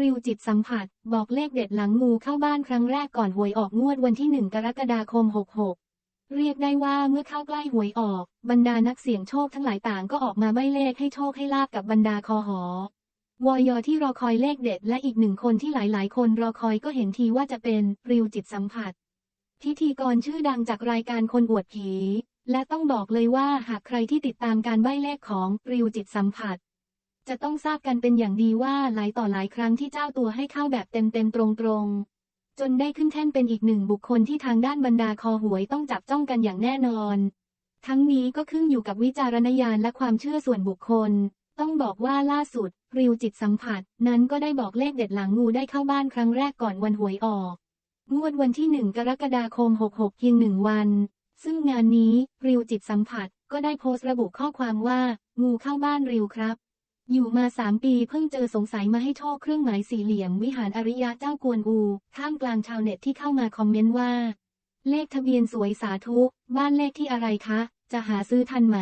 ริวจิตสัมผัส บอกเลขเด็ดหลังงูเข้าบ้านครั้งแรกก่อนหวยออกงวดวันที่ 1 กรกฎาคม 66 เรียกได้ว่าเมื่อเข้าใกล้หวยออก บรรดานักเสี่ยงโชคทั้งหลายต่างก็ออกมาใบเลขให้โชคให้ลาบกับบรรดาคอหอวอยที่รอคอยเลขเด็ดและอีกหนึ่งคนที่หลายๆ คนรอคอยก็เห็นทีว่าจะเป็นริวจิตสัมผัส พิธีกรชื่อดังจากรายการคนอวดผี และต้องบอกเลยว่าหากใครที่ติดตามการใบเลขของริวจิตสัมผัส จะต้องทราบกันเป็นอย่างดีว่าหลายต่อหลายครั้งที่เจ้าตัวให้เข้าแบบเต็มๆตรงๆ จนได้ขึ้นแท่นเป็นอีกหนึ่งบุคคลที่ทางด้านบรรดาคอหวยต้องจับจ้องกันอย่างแน่นอน ทั้งนี้ก็ขึ้นอยู่กับวิจารณญาณและความเชื่อส่วนบุคคล ต้องบอกว่าล่าสุด ริวจิตสัมผัส นั้นก็ได้บอกเลขเด็ดหลังงูได้เข้าบ้านครั้งแรกก่อนวันหวยออก งวดวันที่1กรกฎาคม 66เพียงหนึ่งวัน ซึ่งงานนี้ริวจิตสัมผัสก็ได้โพสต์ระบุข้อความว่า งูเข้าบ้านริวครับ อยู่มาสามปีเพิ่งเจอสงสัยมาให้โทษเครื่องหมายสี่เหลี่ยมวิหารอริยะเจ้ากวนอูท่ามกลางชาวเน็ตที่เข้ามาคอมเมนต์ว่า เลขทะเบียนสวยสาธุ บ้านเลขที่อะไรคะ จะหาซื้อทันไหม